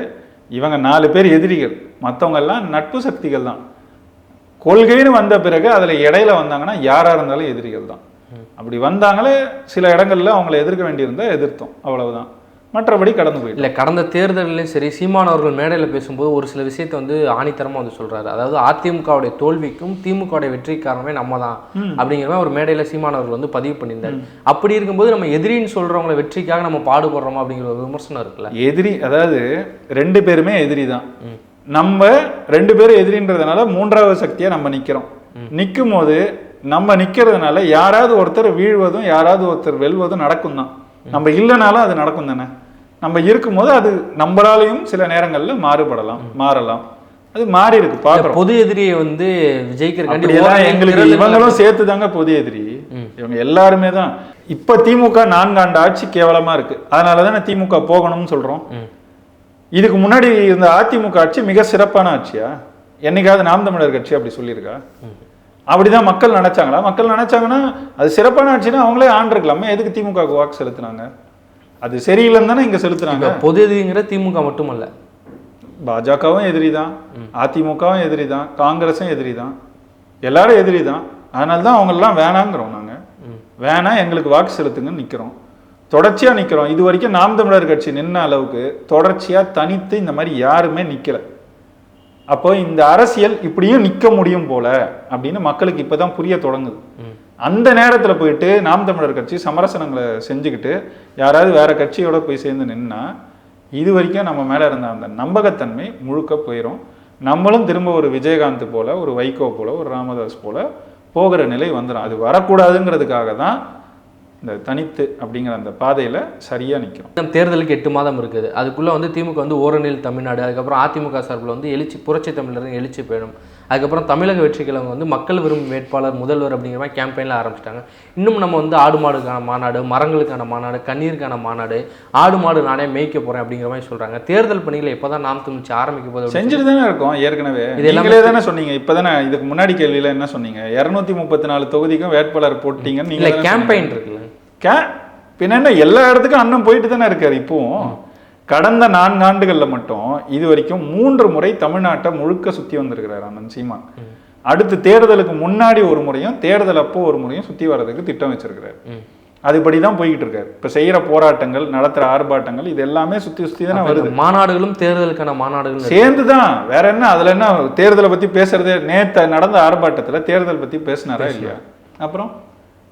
இவங்க நாலு பேர் எதிரிகள். மற்றவங்க எல்லாம் நட்பு சக்திகள் தான். கொள்கைன்னு வந்த பிறகு அதில் இடையில வந்தாங்கன்னா யாராக இருந்தாலும் எதிரிகள் தான். அப்படி வந்தாங்களே சில இடங்கள்ல அவங்கள எதிர்க்க வேண்டியிருந்தா எதிர்த்தோம். அவ்வளவுதான். மற்றபடி கடந்து போயிட்டோம். இல்லை கடந்த தேர்தல்லையும் சரி சீமான் அவர்கள் மேடையில் பேசும்போது ஒரு சில விஷயத்தை வந்து ஆணித்தரமாக வந்து சொல்றாரு. அதாவது அதிமுகவுடைய தோல்விக்கும் திமுகவுடைய வெற்றி காரணமே நம்ம தான் அப்படிங்கிற மாதிரி ஒரு மேடையில் சீமான் அவர்கள் வந்து பதிவு பண்ணியிருந்தாரு. அப்படி இருக்கும்போது நம்ம எதிரின்னு சொல்றவங்கள வெற்றிக்காக நம்ம பாடுபடுறோமா அப்படிங்கிற ஒரு விமர்சனம் இருக்குல்ல? எதிரி அதாவது ரெண்டு பேருமே எதிரி தான். நம்ம ரெண்டு பேரும் எதிரின்றதுனால மூன்றாவது சக்தியா நம்ம நிக்கிறோம். நிற்கும் போது நம்ம நிக்கிறதுனால யாராவது ஒருத்தர் வீழ்வதும் யாராவது ஒருத்தர் வெல்வதும் நடக்கும் தான் நம்ம இல்லைனாலும் அது நடக்கும் தானே? நம்ம இருக்கும்போது அது நம்மளாலையும் சில நேரங்கள்ல மாறுபடலாம் மாறலாம். அது மாறி இருக்கு பார்க்குறோம் பொது எதிரியை வந்து எங்களுக்கு. இவங்களும் சேர்த்து தாங்க பொது எதிரி. இவங்க எல்லாருமே தான். இப்ப திமுக நான்காண்டு ஆட்சி கேவலமா இருக்கு. அதனால தானே திமுக போகணும்னு சொல்றோம். இதுக்கு முன்னாடி இருந்த அதிமுக ஆட்சி மிக சிறப்பான ஆட்சியா? என்னைக்காவது நாம் தமிழர் கட்சி அப்படி சொல்லியிருக்கா? அப்படிதான் மக்கள் நினைச்சாங்களா? மக்கள் நினைச்சாங்கன்னா அது சிறப்பான ஆட்சினா அவங்களே ஆண்டிருக்கலாமே எதுக்கு திமுக க்கு வாக்கு செலுத்துனாங்க? அது சரியில்லைன்னு தானே இங்க செலுத்துனாங்க இப்ப பொது எதிரிங்கிற திமுக மட்டுமல்ல. பாஜகவும் எதிரி தான் அதிமுகவும் எதிரி தான் காங்கிரஸும் எதிரி தான் எல்லாரும் எதிரி தான் அதனால தான் அவங்கெல்லாம் வேணாங்கிறோம் நாங்கள் வேணாம் எங்களுக்கு வாக்கு செலுத்துங்கன்னு நிற்கிறோம் தொடர்ச்சியாக நிற்கிறோம் இது வரைக்கும் நாம் தமிழர் கட்சி நின்ன அளவுக்கு தொடர்ச்சியாக தனித்து இந்த மாதிரி யாருமே நிற்கல அப்போ இந்த அரசியல் இப்படியும் நிக்க முடியும் போல அப்படின்னு மக்களுக்கு இப்பதான் புரிய தொடங்குது. அந்த நேரத்துல போயிட்டு நாம் தமிழர் கட்சி சமரசனங்களை செஞ்சுக்கிட்டு யாராவது வேற கட்சியோட போய் சேர்ந்து நின்னா இது வரைக்கும் நம்ம மேல இருந்த அந்த நம்பகத்தன்மை முழுக்க போயிடும் நம்மளும் திரும்ப ஒரு விஜயகாந்த் போல ஒரு வைகோ போல ஒரு ராமதாஸ் போல போகிற நிலை வந்துடும் அது வரக்கூடாதுங்கிறதுக்காக தான் இந்த தனித்து அப்படிங்கிற அந்த பாதையில சரியா நிற்கிறோம் தேர்தலுக்கு எட்டு மாதம் இருக்குது. அதுக்குள்ளே வந்து திமுக வந்து ஓரணில் தமிழ்நாடு அதுக்கப்புறம் அதிமுக சார்பில் வந்து எழுச்சி புரட்சி தமிழர் எழுச்சி போயிடும் அதுக்கப்புறம் தமிழக வெற்றிக்கிழமை வந்து மக்கள் விரும்பும் வேட்பாளர் முதல்வர் அப்படிங்கிற மாதிரி கேம்பெயினில் ஆரம்பிச்சிட்டாங்க. இன்னும் நம்ம வந்து ஆடு மாடுக்கான மாநாடு மரங்களுக்கான மாநாடு கண்ணீருக்கான மாநாடு ஆடு மாடு நானே மேய்க்க போகிறேன் அப்படிங்கிற மாதிரி சொல்கிறாங்க தேர்தல் பணிகளை எப்போ தான் நாம் தமிழ்ச்சி ஆரம்பிக்க அப்படின்னு செஞ்சுட்டு தானே இருக்கோம் ஏற்கனவே. இது எல்லாமே தானே சொன்னீங்க. இப்பதானே இதுக்கு முன்னாடி கேள்வியில என்ன சொன்னீங்க? இருநூத்தி முப்பத்தி நாலு தொகுதிக்கும் வேட்பாளர் போட்டீங்கன்னு இல்லை கேம்பெயின் இருக்குல்ல. கே பின்ன என்ன எல்லா இடத்துக்கும் அண்ணன் போயிட்டு தானே இருக்காரு இப்போவும் கடந்த நான்கு ஆண்டுகள்ல மட்டும் இது வரைக்கும் மூன்று முறை தமிழ்நாட்டை முழுக்க சுத்தி வந்திருக்கிறார் அண்ணன் சீமான். அடுத்து தேர்தலுக்கு முன்னாடி ஒரு முறையும் தேர்தல் அப்போ ஒரு முறையும் சுத்தி வர்றதுக்கு திட்டம் வச்சிருக்கிறாரு. அதுபடி தான் போய்கிட்டு இருக்காரு. இப்ப செய்யற போராட்டங்கள் நடத்துற ஆர்ப்பாட்டங்கள் இது எல்லாமே சுத்தி சுத்தி தானே வருது. மாநாடுகளும் தேர்தலுக்கான மாநாடுகளும் சேர்ந்து தான் வேற என்ன அதுல என்ன தேர்தலை பத்தி பேசுறதே நேத்த நடந்த ஆர்ப்பாட்டத்துல தேர்தல் பத்தி பேசினாரா இல்லையா? அப்புறம்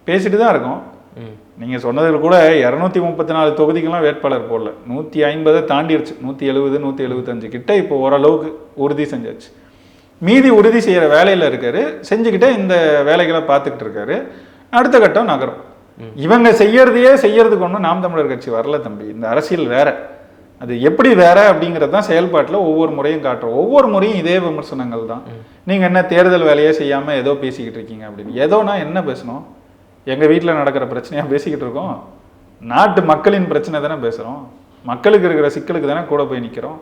பேசிட்டு தான் இருக்கோம். ம். நீங்க சொன்னதில் கூட இரநூத்தி முப்பத்தி நாலு தொகுதிக்கெல்லாம் வேட்பாளர் போடல. நூத்தி ஐம்பதை தாண்டிடுச்சு நூத்தி எழுபது நூத்தி எழுபத்தஞ்சு கிட்ட இப்போ ஓரளவுக்கு உறுதி செஞ்சாச்சு. மீதி உறுதி செய்யற வேலையில இருக்காரு. செஞ்சுக்கிட்டே இந்த வேலைகளை பார்த்துக்கிட்டு இருக்காரு. அடுத்த கட்டம் நகரும். இவங்க செய்யறதையே செய்யறதுக்கு ஒன்றும் நாம் தமிழர் கட்சி வரல தம்பி. இந்த அரசியல் வேற. அது எப்படி வேற அப்படிங்கிறது தான் செயல்பாட்டில் ஒவ்வொரு முறையும் காட்டுறோம். ஒவ்வொரு முறையும் இதே விமர்சனங்கள் தான். நீங்க என்ன தேர்தல் வேலையே செய்யாம ஏதோ பேசிக்கிட்டு இருக்கீங்க அப்படின்னு. ஏதோனா என்ன பேசணும்? எங்க வீட்டில் நடக்கிற பிரச்சனையா பேசிக்கிட்டு இருக்கோம். நாட்டு மக்களின் பிரச்சனை தானே பேசுறோம். மக்களுக்கு இருக்கிற சிக்கலுக்கு தானே கூட போய் நிக்கிறோம்.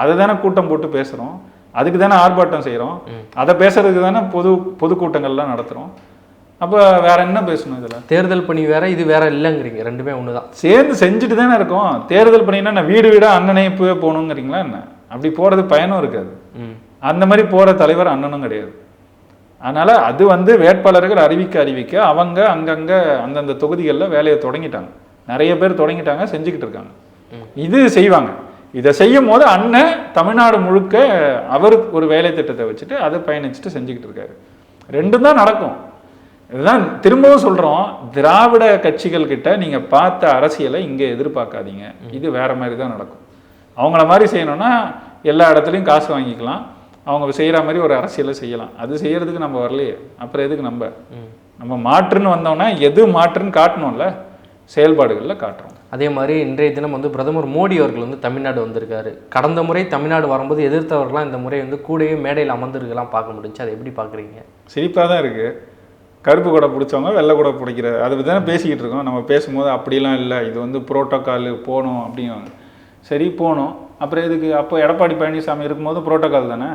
அதை தானே கூட்டம் போட்டு பேசுறோம். அதுக்கு தானே ஆர்ப்பாட்டம் செய்றோம். அதை பேசுறதுக்கு தானே பொது பொதுக்கூட்டங்கள்லாம் நடத்துறோம். அப்போ வேற என்ன பேசணும் இதுல? தேர்தல் பணி வேற இது வேற இல்லைங்கிறீங்க. ரெண்டுமே ஒன்று தான் சேர்ந்து செஞ்சுட்டு தானே இருக்கோம். தேர்தல் பண்ணினா நான் வீடு வீடா அண்ணனே இப்பவே போகணுங்கிறீங்களா என்ன? அப்படி போறது பயனும் இருக்காது. அந்த மாதிரி போற தலைவர் அண்ணனும் கிடையாது. அதனால அது வந்து வேட்பாளர்கள் அறிவிக்க அறிவிக்க அவங்க அங்கங்க அந்தந்த தொகுதிகளில் வேலையை தொடங்கிட்டாங்க. நிறைய பேர் தொடங்கிட்டாங்க செஞ்சுக்கிட்டு இருக்காங்க. இது செய்வாங்க. இதை செய்யும் போது அண்ணன் தமிழ்நாடு முழுக்க அவர் ஒரு வேலை திட்டத்தை வச்சுட்டு அதை பயணிச்சுட்டு செஞ்சுக்கிட்டு இருக்காரு. ரெண்டும் தான் நடக்கும். இதுதான் திரும்பவும் சொல்றோம். திராவிட கட்சிகள் கிட்ட நீங்க பார்த்த அரசியலை இங்க எதிர்பார்க்காதீங்க. இது வேற மாதிரி தான் நடக்கும். அவங்கள மாதிரி செய்யணும்னா எல்லா இடத்துலையும் காசு வாங்கிக்கலாம். அவங்க செய்யற மாதிரி ஒரு அரசியலை செய்யலாம். அது செய்யறதுக்கு நம்ம வரலையே. அப்புறம் எதுக்கு நம்ம. நம்ம மாற்றுன்னு வந்தோம்னா எது மாற்றுன்னு காட்டணும்ல? செயல்பாடுகள்ல காட்டுறோம். அதே மாதிரி இன்றைய தினம் வந்து பிரதமர் மோடி அவர்கள் வந்து தமிழ்நாடு வந்திருக்காரு. கடந்த முறை தமிழ்நாடு வரும்போது எதிர்த்தவர்கள்லாம் இந்த முறை வந்து கூடவே மேடையில் அமர்ந்திருக்கலாம் பார்க்க முடிஞ்சு. அதை எப்படி பார்க்குறீங்க? சிரிப்பாக தான் இருக்கு. கருப்பு கொடை பிடிச்சவங்க வெள்ளை கொடை பிடிக்கிற அதை பற்றி தானே பேசிக்கிட்டு இருக்கோம். நம்ம பேசும்போது அப்படிலாம் இல்லை. இது வந்து புரோட்டோக்கால் போகணும் அப்படிங்குவாங்க சரி போகணும் அப்புறம் எதுக்கு? அப்போ எடப்பாடி பழனிசாமி இருக்கும்போது புரோட்டோக்கால் தானே?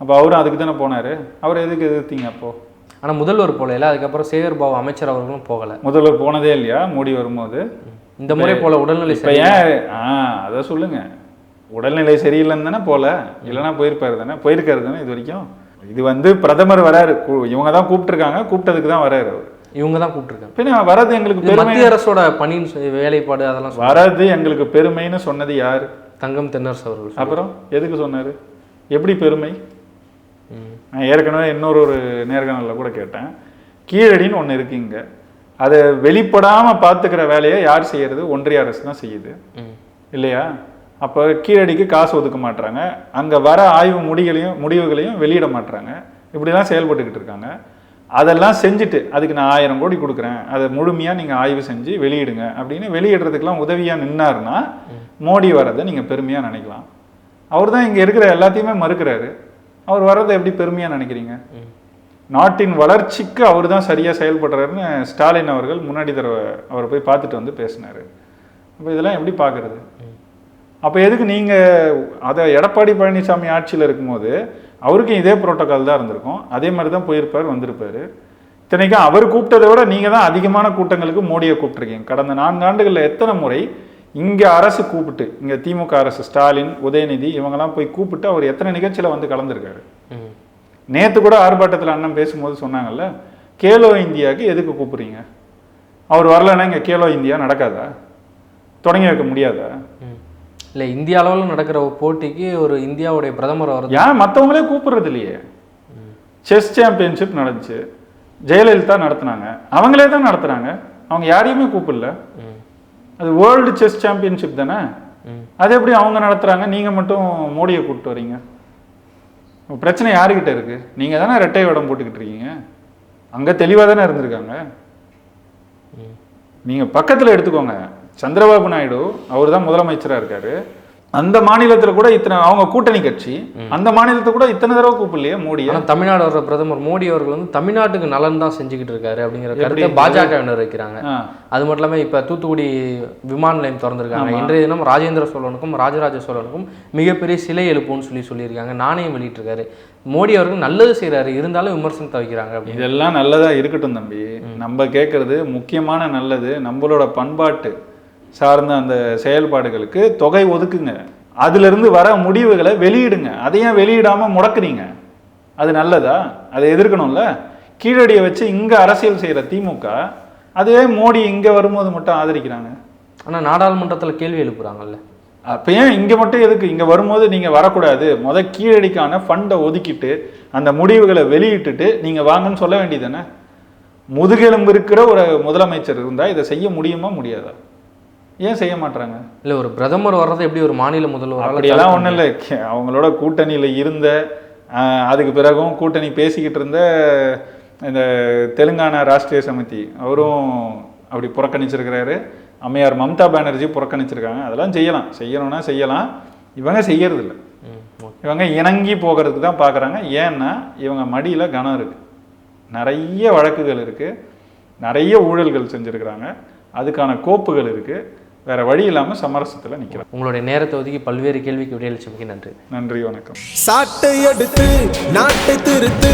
அப்போ அவரும் அதுக்கு தானே போனார். அவர் எதுக்கு எதிர்த்தீங்க அப்போ? ஆனால் முதல்வர் போகல அதுக்கப்புறம் சேகர் பாபு அமைச்சர் அவர்களும் போகலை. முதல்வர் போனதே இல்லையா? மோடி வரும்போது. இந்த முறை போல உடல்நிலை இப்போ ஏன்? ஆ அதை சொல்லுங்க. உடல்நிலை சரியில்லைன்னு தானே போல. இல்லைன்னா போயிருப்பாரு தானே? போயிருக்காரு தானே இது வரைக்கும்? இது வந்து பிரதமர் வராரு. இவங்க தான் கூப்பிட்டுருக்காங்க. கூப்பிட்டதுக்கு தான் வராரு அவர். இவங்க தான் கூப்பிட்டுருக்காங்க. பின்ன வர்றது எங்களுக்கு மத்திய அரசோட பணியின் வேலைப்பாடு அதெல்லாம் வர்றது எங்களுக்கு பெருமைன்னு சொன்னது யார்? தங்கம் தென்னரசு அவர்கள். அப்புறம் எதுக்கு சொன்னாரு? எப்படி பெருமை. நான் ஏற்கனவே இன்னொரு ஒரு நேர்காணலில் கூட கேட்டேன். கீழடின்னு ஒன்று இருக்கு இங்க. அதை வெளிப்படாம பார்த்துக்கிற வேலையை யார் செய்யறது? ஒன்றிய அரசு தான் செய்யுது. இல்லையா? அப்போ கீழடிக்கு காசு ஒதுக்க மாட்றாங்க. அங்கே வர ஆய்வு முடிகளையும் முடிவுகளையும் வெளியிட மாட்றாங்க. இப்படிலாம் செயல்பட்டுக்கிட்டு இருக்காங்க. அதெல்லாம் செஞ்சுட்டு அதுக்கு நான் ஆயிரம் கோடி கொடுக்குறேன். அதை முழுமையாக நீங்கள் ஆய்வு செஞ்சு வெளியிடுங்க அப்படின்னு வெளியிடுறதுக்கெல்லாம் உதவியாக நின்னாருன்னா மோடி வரதை நீங்கள் பெருமையாக நினைக்கலாம். அவர் தான் இங்கே இருக்கிற எல்லாத்தையுமே மறுக்கிறாரு. அவர் வர்றதை எப்படி பெருமையாக நினைக்கிறீங்க. நாட்டின் வளர்ச்சிக்கு அவர் தான் சரியாக செயல்படுறாருன்னு ஸ்டாலின் அவர்கள் முன்னாடி தடவை அவரை போய் பார்த்துட்டு வந்து பேசினாரு. அப்போ இதெல்லாம் எப்படி பார்க்கறது? அப்போ எதுக்கு நீங்கள் அதை எடப்பாடி பழனிசாமி ஆட்சியில் இருக்கும்போது அவருக்கும் இதே புரோட்டோகால் தான் இருந்திருக்கும். அதே மாதிரி தான் போயிருப்பார் வந்திருப்பார். இத்தனைக்கும் அவர் கூப்பிட்டதை விட நீங்கள் தான் அதிகமான கூட்டங்களுக்கு மோடியை கூப்பிட்ருக்கீங்க கடந்த நான்கு ஆண்டுகளில் எத்தனை முறை இங்கே அரசு கூப்பிட்டு இங்கே திமுக அரசு ஸ்டாலின் உதயநிதி இவங்கெல்லாம் போய் கூப்பிட்டு அவர் எத்தனை நிகழ்ச்சியில் வந்து கலந்துருக்காரு. நேத்து கூட ஆர்ப்பாட்டத்தில் அண்ணன் பேசும்போது சொன்னாங்கல்ல கேலோ இந்தியாவுக்கு எதுக்கு கூப்பிடுறீங்க? அவர் வரலைன்னா இங்கே கேலோ இந்தியா நடக்காதா? தொடங்கி வைக்க முடியாதா. இல்லை இந்திய அளவில் நடக்கிற போட்டிக்கு ஒரு இந்தியாவுடைய பிரதமர் வர்றது ஏன் மற்றவங்களே கூப்பிடுறது இல்லையே? செஸ் சாம்பியன்ஷிப் நடந்துச்சு. ஜெயலலிதா நடத்துனாங்க. அவங்களே தான் நடத்துனாங்க அவங்க யாரையுமே கூப்பிடல. அது வேர்ல்டு செஸ் சாம்பியன்ஷிப் தானே. அது எப்படி அவங்க நடத்துறாங்க? நீங்க மட்டும் மோடியை கூப்பிட்டு வரீங்க. பிரச்சனை யாருக்கிட்ட இருக்கு? நீங்க தானே ரெட்டை வேடம் போட்டுக்கிட்டு இருக்கீங்க. அங்க தெளிவா தானே இருந்திருக்காங்க. நீங்க பக்கத்துல எடுத்துக்கோங்க. சந்திரபாபு நாயுடு அவர் தான் முதலமைச்சரா இருக்காரு. அந்த மாநிலத்துல கூட இத்தனை அவங்க கூட்டணி கட்சி அந்த மாநிலத்தை கூட இத்தனை தடவை கூப்பிடலையே மோடியை? ஆனா தமிழ்நாடு வர்ற பிரதமர் மோடி அவர்கள் வந்து தமிழ்நாட்டுக்கு நலன் தான் செஞ்சுக்கிட்டு இருக்காரு அப்படிங்கிற கருத்தை? பாஜகவினர் வைக்கிறாங்க. அது மட்டும் இல்லாமல் இப்போ தூத்துக்குடி விமான நிலையம் திறந்திருக்காங்க. இன்றைய தினம் ராஜேந்திர சோழனுக்கும் ராஜராஜ சோழனுக்கும் மிகப்பெரிய சிலை எழுப்பும்னு சொல்லி சொல்லியிருக்காங்க. நாணயம் வெளியிட்டிருக்காரு. மோடி அவர்கள் நல்லது செய்றாரு. இருந்தாலும் விமர்சனத்தை வைக்கிறாங்க இதெல்லாம் நல்லதா இருக்கட்டும் தம்பி. நம்ம கேட்கறது முக்கியமான நல்லது நம்மளோட பண்பாட்டு. சார்ந்த அந்த செயல்பாடுகளுக்கு தொகை ஒதுக்குங்க. அதுல இருந்து வர முடிவுகளை வெளியிடுங்க. அதை ஏன் வெளியிடாம முடக்குறீங்க. அது நல்லதா? அதை எதிர்க்கணும்ல? கீழடியை வச்சு இங்க அரசியல் செய்யற திமுக அதுவே மோடி இங்க வரும்போது மட்டும் ஆதரிக்கிறாங்க. ஆனா நாடாளுமன்றத்துல கேள்வி எழுப்புறாங்கல்ல. அப்ப ஏன் இங்க மட்டும் எதுக்கு? இங்க வரும்போது நீங்க வரக்கூடாது. முத கீழடிக்கான ஃபண்டை ஒதுக்கிட்டு அந்த முடிவுகளை வெளியிட்டுட்டு நீங்க வாங்கன்னு சொல்ல வேண்டியதானே முதுகெலும்பு இருக்கிற ஒரு முதலமைச்சர் இருந்தா இதை செய்ய முடியுமா? முடியாதா? ஏன் செய்ய மாட்டாங்க இல்ல ஒரு பிரதமர் வர்றதை எப்படி ஒரு மாநில முதல்வரால் அப்படியெல்லாம் ஒண்ணும் இல்லை அவங்களோட கூட்டணியில இருந்த அதுக்கு பிறகும் கூட்டணி பேசிக்கிட்டு இருந்த இந்த தெலுங்கானா ராஷ்டிரிய சமிதி அவரும் அப்படி புறக்கணிச்சிருக்கிறாரு. அம்மையார் மம்தா பானர்ஜி புறக்கணிச்சிருக்காங்க. அதெல்லாம் செய்யலாம். செய்யணும்னா செய்யலாம். இவங்க செய்யறது இல்ல ம், ஓகே. இவங்க இணங்கி போகிறதுக்கு தான் பார்க்குறாங்க ஏன்னா இவங்க மடியில் கனம் இருக்கு. நிறைய வழக்குகள் இருக்கு. நிறைய ஊழல்கள் செஞ்சுருக்கிறாங்க. அதுக்கான கோப்புகள் இருக்கு. வேற வழி இல்லாமல் சமரசத்தில் நிற்கிறாங்க உங்களுடைய நேரத்தை ஒதுக்கி பல்வேறு கேள்விக்கு விடையளிச்சமைக்கு நன்றி. நன்றி வணக்கம். சாட்டை எடுத்து நாட்டை திருத்து.